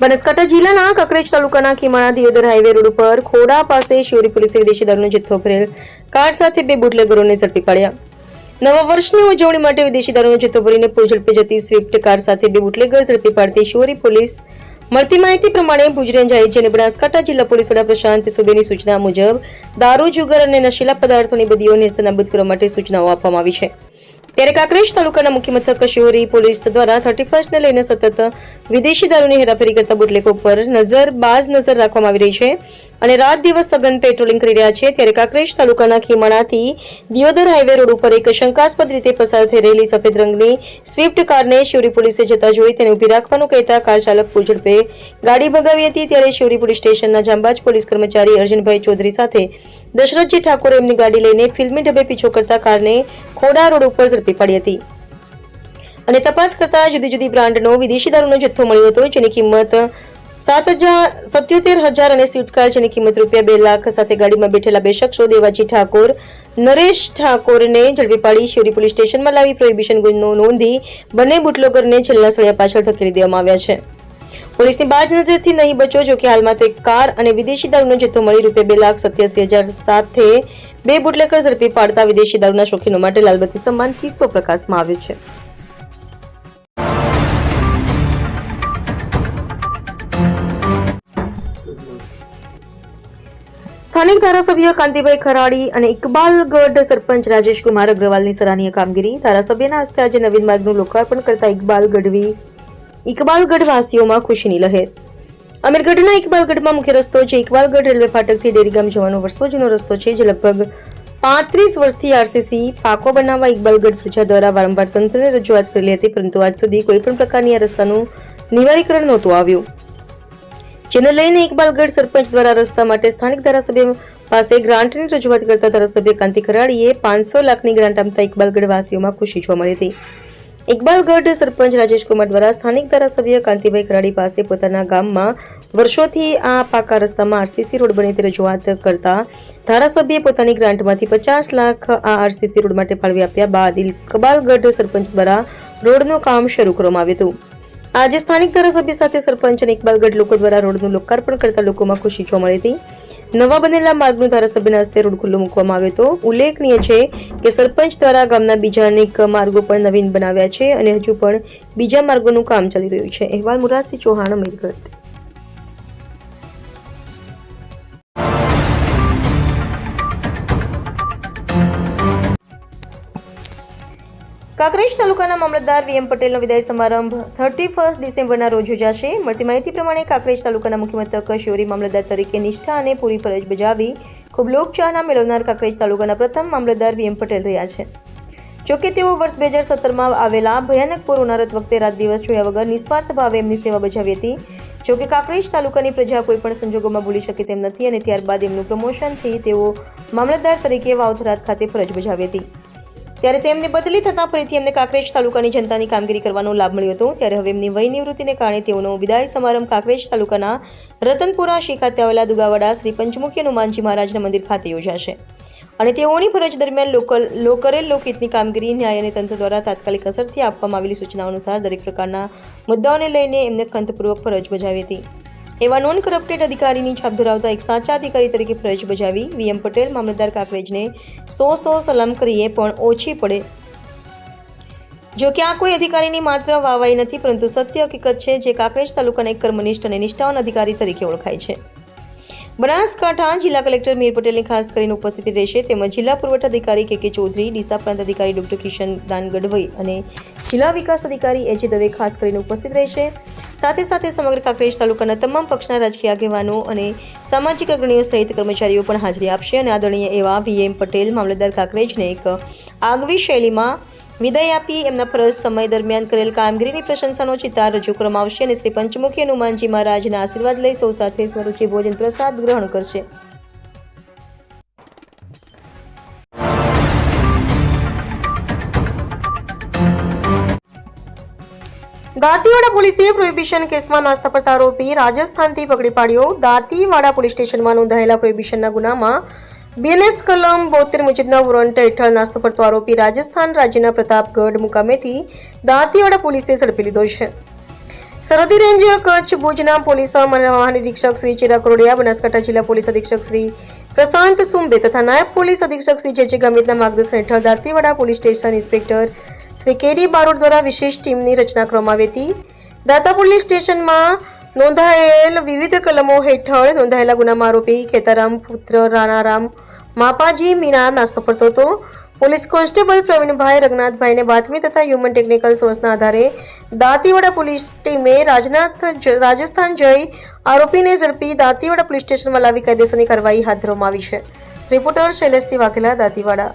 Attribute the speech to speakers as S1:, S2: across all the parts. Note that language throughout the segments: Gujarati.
S1: બનાસકાંઠા જિલ્લાના કકરેજ તાલુકાના ખીમાણા દિયોદર હાઈવે રોડ ઉપર ખોડા પાસે શિવરી પોલીસે વિદેશી દારૂનો જથ્થો ભરેલ કાર સાથે બે બુટલેગરોને ઝડપી પાડ્યા. નવા વર્ષની ઉજવણી માટે વિદેશી દારૂનો જથ્થો ભરીને પૂરઝડપે જતી સ્વિફ્ટ કાર સાથે બે બુટલેગર ઝડપી પાડતી શિવરી પોલીસ મળતી માહિતી પ્રમાણે ભુજ રેન્જ આઈજી અને બનાસકાંઠા જિલ્લા પોલીસ વડા પ્રશાંત સુબેની સૂચના મુજબ દારૂ, જુગાર અને નશીલા પદાર્થોની બદીઓને નેસ્તનાબૂદ કરવા માટે સૂચનાઓ આપવામાં આવી છે. ત્યારે કાંકરેજ તાલુકાના મુખ્ય મથક શિવરી પોલીસ દ્વારા થર્ટી ફર્સ્ટને લઈને સતત વિદેશી દારૂની હેરાફેરી કરતા બુટલેકો પર નજર બાજ નજર રાખવામાં આવી રહી છે. અને રાત દિવસ સઘન પેટ્રોલિંગ કરી રહ્યા છે, ત્યારે કાંકરેજ તાલુકાના ખીમાણાથી દિયોદર હાઈવે રોડ ઉપર એક શંકાસ્પદ રીતે પસાર થઈ રહેલી સફેદ રંગની સ્વિફ્ટ કારને શિવરી પોલીસે જતા જોઈ તેને ઊભી રાખવાનું કહેતા કાર ચાલક પૂર ગાડી ભગાવી હતી, ત્યારે શિવરી પોલીસ સ્ટેશનના જાંબાજ પોલીસ કર્મચારી અર્જુનભાઈ ચૌધરી સાથે દશરથજી ઠાકોરે એમની ગાડી લઈને ફિલ્મી ઢબે પીછો કરતા કારને ખોડા રોડ ઉપર ઝડપી પાડી હતી. અને તપાસ કરતા જુદી જુદી બ્રાન્ડનો વિદેશી દારૂનો જથ્થો મળ્યો હતો, જેની કિંમત સાત હજાર સત્યોતેર હજાર અને સ્વિફ્ટ કાર જેની કિંમત રૂપિયા બે લાખ સાથે ગાડીમાં બેઠેલા બે શખ્સો દેવાજી ઠાકોર, નરેશ ઠાકોરને ઝડપી પાડી શિવરી પોલીસ સ્ટેશનમાં લાવી પ્રોહિબિશન ગુનો નોંધી બંને બુટલોગરને છેલ્લા સળિયા પાછળ ધકેલી દેવામાં આવ્યા છે. પોલીસની બાજ નજરથી નહીં બચો જો કે હાલમાં તો એક કાર અને વિદેશી દારૂનો જથ્થો મળી રૂપિયા બે લાખ સત્યાસી હજાર સાથે બે બુટલેકર ઝડપી પાડતા વિદેશી દારૂના શોખીનો માટે લાલબત્તી સમાન કિસ્સો પ્રકાશમાં આવ્યો છે. સ્થાનિક ધારાસભ્ય કાંતિભાઈ ખરાડી અને ઇકબાલગઢ સરપંચ રાજેશકુમાર અગ્રવાલની સરાહનીય કામગીરી ધારાસભ્યના હસ્તે આજે નવીન માર્ગનું લોકાર્પણ કરતા ઇકબાલ ગઢવી ઇકબાલગઢ ખુશીની લહેર. અમીરગઢના ઇકબાલગઢમાં મુખ્ય રસ્તો છે ઇકબાલગઢ રેલવે ફાટકથી ડેરીગામ જવાનો વર્ષો જૂનો રસ્તો છે, જે લગભગ પાંત્રીસ વર્ષથી આરસીસી પાકો બનાવવા ઇકબાલગઢ પ્રજા દ્વારા વારંવાર તંત્રને રજૂઆત કરેલી હતી, પરંતુ આજ સુધી કોઈપણ પ્રકારની આ રસ્તાનું નિવારીકરણ નહોતું આવ્યું. જેને લઈને ઇકબાલગઢ સરપંચ દ્વારા રસ્તા માટે સ્થાનિક ધારાસભ્ય પાસે ગ્રાન્ટની રજૂઆત કરતા ધારાસભ્ય કાંતિ ખરાડીએ પાંચસો લાખની ગ્રાન્ટ આપતા ઇકબાલગઢ વાસીઓમાં ખુશી જોવા મળી હતી. ઇકબાલગઢ સરપંચ રાજેશકુમાર દ્વારા સ્થાનિક ધારાસભ્ય કાંતિભાઈ ખરાડી પાસે પોતાના ગામમાં વર્ષોથી આ પાકા રસ્તામાં આરસીસી રોડ બને તે રજૂઆત કરતા ધારાસભ્યે પોતાની ગ્રાન્ટમાંથી પચાસ લાખ આ આરસીસી રોડ માટે ફાળવી આપ્યા બાદ ઇકબાલગઢ સરપંચ દ્વારા રોડનું કામ શરૂ કરવામાં આવ્યું હતું. આજે સ્થાનિક ધારાસભ્ય સાથે સરપંચ અને ઇકબાલગઢ લોકો દ્વારા રોડનું લોકાર્પણ કરતા લોકોમાં ખુશી જોવા મળી હતી. નવા બનેલા માર્ગનું ધારાસભ્યના હસ્તે રોડ ખુલ્લો મૂકવામાં આવ્યો હતો. ઉલ્લેખનીય છે કે સરપંચ દ્વારા ગામના બીજા અનેક માર્ગો પણ નવીન બનાવ્યા છે અને હજુ પણ બીજા માર્ગોનું કામ ચાલી રહ્યું છે. અહેવાલ મુરારસિંહ ચૌહાણ, અમીરગઢ. કાંકરેજ તાલુકાના મામલતદાર વીએમ પટેલનો વિદાય સમારંભ થર્ટી ફર્સ્ટ ડિસેમ્બરના રોજ યોજાશે. મળતી માહિતી પ્રમાણે કાંકરેજ તાલુકાના મુખ્ય મથક શિવરી મામલતદાર તરીકે નિષ્ઠા અને પૂરી ફરજ બજાવી ખૂબ લોકચાહના મેળવનાર કાંકરેજ તાલુકાના પ્રથમ મામલતદાર વીએમ પટેલ રહ્યા છે. જોકે તેઓ વર્ષ બે હજાર સત્તરમાં આવેલા ભયાનક કોરોના રત વખતે રાત દિવસ જોયા વગર નિસ્વાર્થ ભાવે એમની સેવા બજાવી હતી. જોકે કાંકરેજ તાલુકાની પ્રજા કોઈપણ સંજોગોમાં ભૂલી શકે તેમ નથી અને ત્યારબાદ એમનું પ્રમોશનથી તેઓ મામલતદાર તરીકે વાવથરાત ખાતે ફરજ બજાવી હતી. ત્યારે તેમને બદલી થતાં ફરીથી એમને કાંકરેજ તાલુકાની જનતાની કામગીરી કરવાનો લાભ મળ્યો હતો. ત્યારે હવે એમની વય નિવૃત્તિને કારણે તેઓનો વિદાય સમારંભ કાંકરેજ તાલુકાના રતનપુરા શ્રી ખાતે આવેલા દુગાવાડા શ્રી પંચમુખી હનુમાનજી મહારાજના મંદિર ખાતે યોજાશે. અને તેઓની ફરજ દરમિયાન લોકલ લો લોકહિતની કામગીરી ન્યાય અને તંત્ર દ્વારા તાત્કાલિક અસરથી આપવામાં આવેલી સૂચનાઓ અનુસાર દરેક પ્રકારના મુદ્દાઓને લઈને એમને ખંતપૂર્વક ફરજ બજાવી હતી. એવા નોન કરપ્ટેડ અધિકારીની છાપ ધરાવતા એક સાચા અધિકારી તરીકે ફરજ બજાવી વીએમ પટેલ, મામલતદાર કાકરેજને સો સો સલામ કરીએ પણ ઓછી પડે. જો કે આ કોઈ અધિકારીની માત્ર વાવાઈ નથી, પરંતુ સત્ય હકીકત છે જે કાકરેજ તાલુકાના એક કર્મનિષ્ઠ અને નિષ્ઠાવાન અધિકારી તરીકે ઓળખાય છે. બનાસકાંઠા જિલ્લા કલેક્ટર મીર પટેલની ખાસ કરીને ઉપસ્થિતિ રહેશે, તેમજ જિલ્લા પુરવઠા અધિકારી કે કે ચૌધરી, ડીસા પ્રાંત અધિકારી ડોક્ટર કિશન દાન ગઢવઈ અને જિલ્લા વિકાસ અધિકારી એજી દવે ખાસ કરીને ઉપસ્થિત રહેશે. સાથે સાથે સમગ્ર કાંકરેજ તાલુકાના તમામ પક્ષના રાજકીય આગેવાનો અને સામાજિક અગ્રણીઓ સહિત કર્મચારીઓ પણ હાજરી આપશે અને આદરણીય એવા વીએમ પટેલ, મામલતદાર કાંકરેજને એક આગવી શૈલીમાં વિદાય આપી એમના ફરજ સમય દરમિયાન કરેલ કામગીરીની પ્રશંસાનો ચિતાર રજૂ કરવામાં આવશે અને શ્રી પંચમુખી હનુમાનજી મહારાજના આશીર્વાદ લઈ સૌ સાથે સ્વરૂચિ ભોજન પ્રસાદ ગ્રહણ કરશે. દાંતીવાડા પોલીસે પ્રોહિબિશન કેસમાં નાસ્તા પડતા આરોપી રાજસ્થાનથી પકડી પાડ્યો. દાંતીવાડા પોલીસ સ્ટેશનમાં નોંધાયેલા પ્રોહિબિશનના ગુનામાં બીએનએસ કલમ બોતેર મુજબના વોરંટ હેઠળ નાસ્તો પડતો આરોપી રાજસ્થાન રાજ્યના પ્રતાપગઢ મુકામેથી દાંતીવાડા પોલીસે ઝડપી લીધો છે. સરહદી રેન્જ કચ્છ ભુજના પોલીસ મહાનિરીક્ષક શ્રી ચિરા કરોડિયા બનાસકાંઠા જિલ્લા પોલીસ અધિક્ષક શ્રી પ્રશાંત સુંબે તથા નાયબ પોલીસ અધિક્ષક શ્રી જે જે ગામિતના માર્ગદર્શન હેઠળ Dantiwada police station inspector Shri K D Barot દ્વારા વિશેષ ટીમની રચના કરવામાં આવી હતી. દાતા પોલીસ સ્ટેશનમાં નોંધાયેલ વિવિધ કલમો હેઠળ નોંધાયેલા ગુનામાં આરોપી ખેતારામ, પુત્ર રાણારામ, માપાજી મીણા નાસ્તો કરતો હતો. પોલીસ કોન્સ્ટેબલ પ્રવીણભાઈ રઘનાથભાઈને બાતમી તથા હ્યુમન ટેકનિકલ સોર્સના આધારે દાંતીવાડા પોલીસ ટીમે રાજનાથ રાજસ્થાન જઈ આરોપીને ઝડપી દાંતીવાડા પોલીસ સ્ટેશનમાં લાવી કાયદેસરની કાર્યવાહી હાથ ધરવામાં આવી છે. રિપોર્ટર શૈલેષસિંહ વાઘેલા, દાંતીવાડા.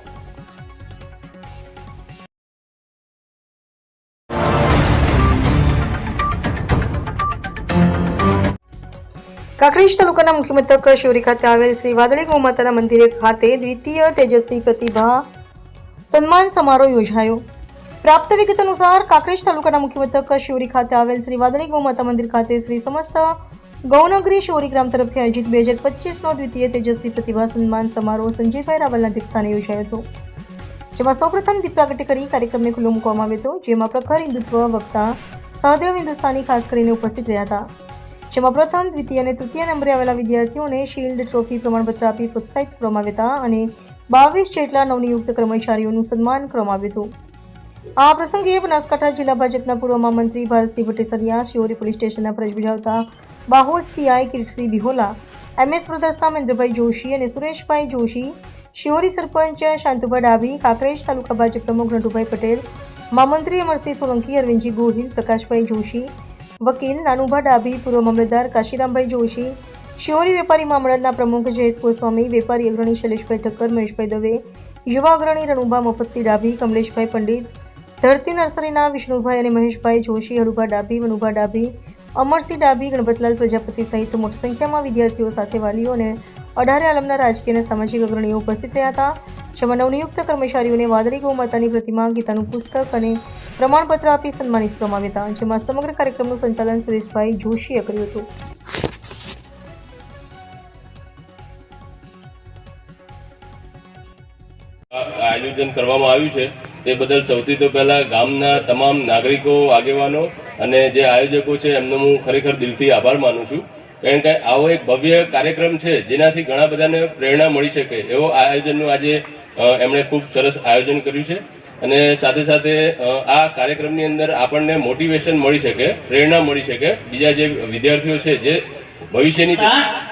S1: કાંકરેજ તાલુકાના મુખ્ય મથક શિવરી ખાતે આવેલ શ્રી વાદળી ગૌ મંદિરે ખાતે દ્વિતીય તેજસ્વી પ્રતિભા સન્માન સમારોહ યોજાયો. પ્રાપ્ત વિગત અનુસાર કાંકરેજ તાલુકાના મુખ્ય મથક શિવરી ખાતે આવેલ શ્રી વાદળી ગૌ મંદિર ખાતે શ્રી સમસ્ત ગૌનગરી શિવરી ગ્રામ તરફથી આયોજિત બે હજાર પચીસનો દ્વિતીય તેજસ્વી પ્રતિભા સન્માન સમારોહ સંજયભાઈ રાવલના અધ્યક્ષસ્થાને યોજાયો હતો. જેમાં સૌપ્રથમ દીપ કરી કાર્યક્રમને ખુલ્લો મૂકવામાં આવ્યો હતો, જેમાં પ્રખર હિન્દુત્વ વક્તા સહદેવ હિન્દુસ્તાની ખાસ કરીને ઉપસ્થિત રહ્યા હતા. જેમાં પ્રથમ, દ્વિતીય અને તૃતીય નંબરે આવેલા વિદ્યાર્થીઓને શિલ્ડ ટ્રોફી પ્રમાણપત્ર આપી પ્રોત્સાહિત કરવામાં આવ્યા હતા અને બાવીસ જેટલા નવનિયુક્ત કર્મચારીઓનું સન્માન કરવામાં આવ્યું હતું. આ પ્રસંગે બનાસકાંઠા જિલ્લા ભાજપના પૂર્વ મહામંત્રી ભારતસિંહ ભટ્ટેસરિયા શિવરી પોલીસ સ્ટેશનના ફરજ બજાવતા બાહોસ PI Kirtsinh Bihola M S Pradarshana Mahendrabhai Joshi અને સુરેશભાઈ જોશી શિહોરી સરપંચ શાંતુભાઈ ડાભી, કાંકરેજ તાલુકા ભાજપ પ્રમુખ નટુભાઈ પટેલ, મહામંત્રી અમરસિંહ સોલંકી, અરવિંદજી ગોહિલ, પ્રકાશભાઈ જોશી વકીલ નાનુભા ડાભી, પૂર્વ મામલતદાર કાશીરામભાઈ જોશી, શિહોરી વેપારી મંડળના પ્રમુખ જયેશ ગોસ્વામી વેપારી અગ્રણી શૈલેષભાઈ ઠક્કર, મહેશભાઈ દવે, યુવા અગ્રણી રણુભા મફતસિંહ ડાભી, કમલેશભાઈ પંડિત, ધરતી નર્સરીના વિષ્ણુભાઈ અને મહેશભાઈ જોશી હરુભા ડાભી, મનુભા ડાભી, અમરસિંહ ડાભી, ગણપતલાલ પ્રજાપતિ સહિત મોટી સંખ્યામાં વિદ્યાર્થીઓ સાથે વાલીઓ અને અઢારે આલમના રાજકીય અને સામાજિક અગ્રણીઓ ઉપસ્થિત રહ્યા હતા. જેમાં નવનિયુક્ત કર્મચારીઓને વાદળી ગૌ માતાની પ્રતિમા, ગીતાનું પુસ્તક અને પ્રમાણપત્ર આપી સન્માનિત કરવામાં આવ્યા હતા જેમાં સમગ્ર કાર્યક્રમનું સંચાલન સુરેશભાઈ જોશીએ કર્યું હતું.
S2: આયોજન કરવામાં આવ્યું છે. તે બદલ સૌથી તો પહેલા ગામના તમામ નાગરિકો, આગેવાનો અને જે આયોજકો છે, એમનો હું ખરેખર દિલથી આભાર માનું છું. કારણ કે આવો એક ભવ્ય કાર્યક્રમ છે, જેનાથી ઘણા બધાને પ્રેરણા મળી શકે. એવો આયોજનનું આજે એમણે ખૂબ સરસ આયોજન કર્યું છે. અને સાથે સાથે આ કાર્યક્રમની અંદર આપણને મોટિવેશન મળી શકે, પ્રેરણા મળી શકે. બીજા જે વિદ્યાર્થીઓ છે, જે ભવિષ્યની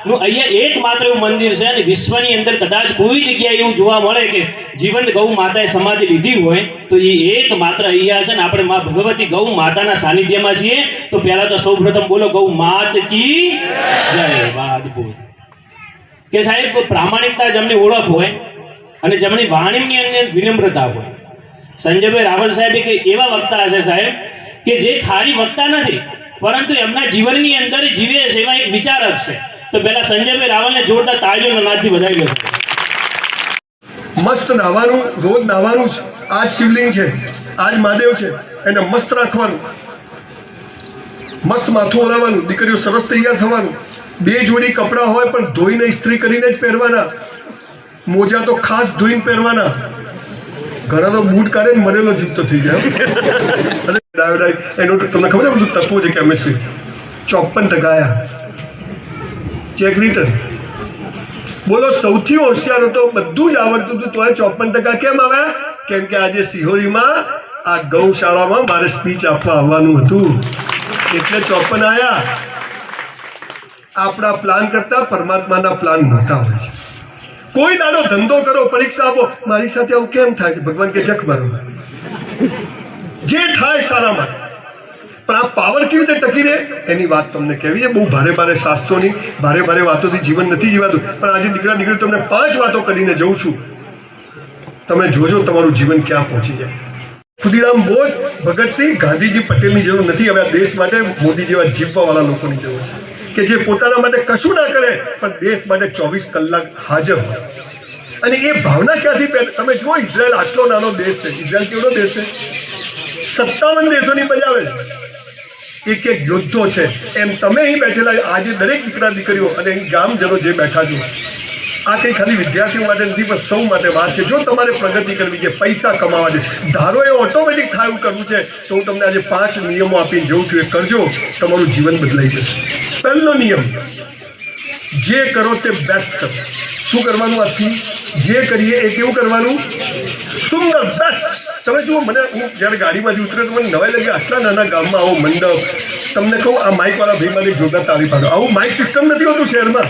S3: નું અહીંયા એકમાત્ર એવું મંદિર છે અને વિશ્વની અંદર કદાચ કોઈ જગ્યાએ એવું જોવા મળે કે જીવંત ગૌ માતાએ સમાધિ લીધી હોય, તો એ એકમાત્ર અહીંયા છે ને આપણે માં ભગવતી ગૌ માતાના સાનિધ્યમાં છીએ. તો પહેલા તો સૌપ્રથમ બોલો, ગૌ માત કી જય. વાદ બોલ કે સાહેબ, પ્રામાણિકતા જેમની ઓળખ હોય અને જેમની વાણીની અંદર વિનમ્રતા હોય સંજયભાઈ રાવલ સાહેબ એક એવા વક્તા છે સાહેબ કે જે ખાલી વક્તા નથી, પરંતુ એમના જીવનની અંદર જીવે છે એવા એક વિચારક છે. તો પહેલા સંજયભાઈ રાવલને જોરદાર તાળીઓના નાદથી વધાવી લો
S4: મસ્ત નાહવાનું રોજ નાવાનું છે આજ શિવલિંગ છે, આજ મહાદેવ છે, એને મસ્ત રાખવાનું. મસ્ત માથું ઓળાવવાનું દીકરીઓ સરસ તૈયાર થવાનું. બે જોડી કપડાં હોય પણ ધોઈને ઇસ્ત્રી કરીને જ પહેરવાના. મોજા તો ખાસ ધોઈને પહેરવાના. ઘણા તો બૂટ કાઢે ને મરેલો જીતતો થઈ ગયો અને એનું તમને ખબર છે બધું તત્વો છે કેમિસ્ટ્રી ચોપન ટકા આયા. ચેક રિટર્ન બોલો, સૌથી હોશિયાર હતો, બધું જ આવડતું હતું, તોય ચોપન ટકા કેમ આવ્યા? કેમ કે આજે સિહોરીમાં આ ગૌશાળામાં મારે સ્પીચ આપવા આવવાનું હતું. એટલે ચોપન આવ્યા આપણા પ્લાન કરતા પરમાત્માના પ્લાન મોટા હોય છે. કોઈ દાડો ધંધો કરો, પરીક્ષા આપો. મારી સાથે આવું કેમ થાય ભગવાન કે, જખ મારો. જે થાય સારા માટે. પણ આ પાવર કેવી રીતે ટકી રહે? એની વાત તમને કહેવી છે. બહુ ભારે ભારે શાસ્ત્રોની ભારે ભારે વાતોથી જીવન નથી જીવાતું. પણ આજે દીકરા દીકરી તમને પાંચ વાતો કરીને જઉં છું. તમે જોજો તમારું જીવન ક્યાં પહોંચી જાય. ખુદીરામ બોઝ, ભગતસિંહ, ગાંધીજી પટેલની જરૂર નથી. હવે આ દેશ માટે મોદી જેવા જીવવાવાળા લોકોની જરૂર છે. કે જે પોતાના માટે કશું ના કરે, પણ દેશ માટે ચોવીસ કલાક હાજર હોય. અને એ ભાવના ક્યાંથી તમે જુઓ ઇઝરાયલ આટલો નાનો દેશ છે. ઇઝરાયલ કેવડો દેશ છે? સત્તાવન દેશોની બજાવે એક એક યોદ્ધો છે. એમ તમે અહીં બેઠેલા, આજે દરેક દીકરા દીકરીઓ અને અહીં ગામજનો જે બેઠા છો આ કંઈ ખાલી વિદ્યાર્થીઓ માટે નથી, પણ સૌ માટે વાત છે. જો તમારે પ્રગતિ કરવી છે, પૈસા કમાવા છે, ધારો એ ઓટોમેટિક થાય કરવું છે, તો હું તમને આજે પાંચ નિયમો આપીને જઉં છું. એ કરજો, તમારું જીવન બદલાઈ જશે. પહેલો નિયમ, જે કરો તે બેસ્ટ કરો. શું કરવાનું આજથી? જે કરીએ એ કેવું કરવાનું? સુંદર બેસ્ટ તમે જુઓ, મને હું જ્યારે ગાડીમાંથી ઉતર્યો તો મને નવાઈ લાગે, આટલા નાના ગામમાં આવો મંડપ. તમને કહું, આ માઇકવાળા ભાઈ મને જોરદાર તાળી પાડો આવું માઇક સિસ્ટમ નથી હોતું શહેરમાં.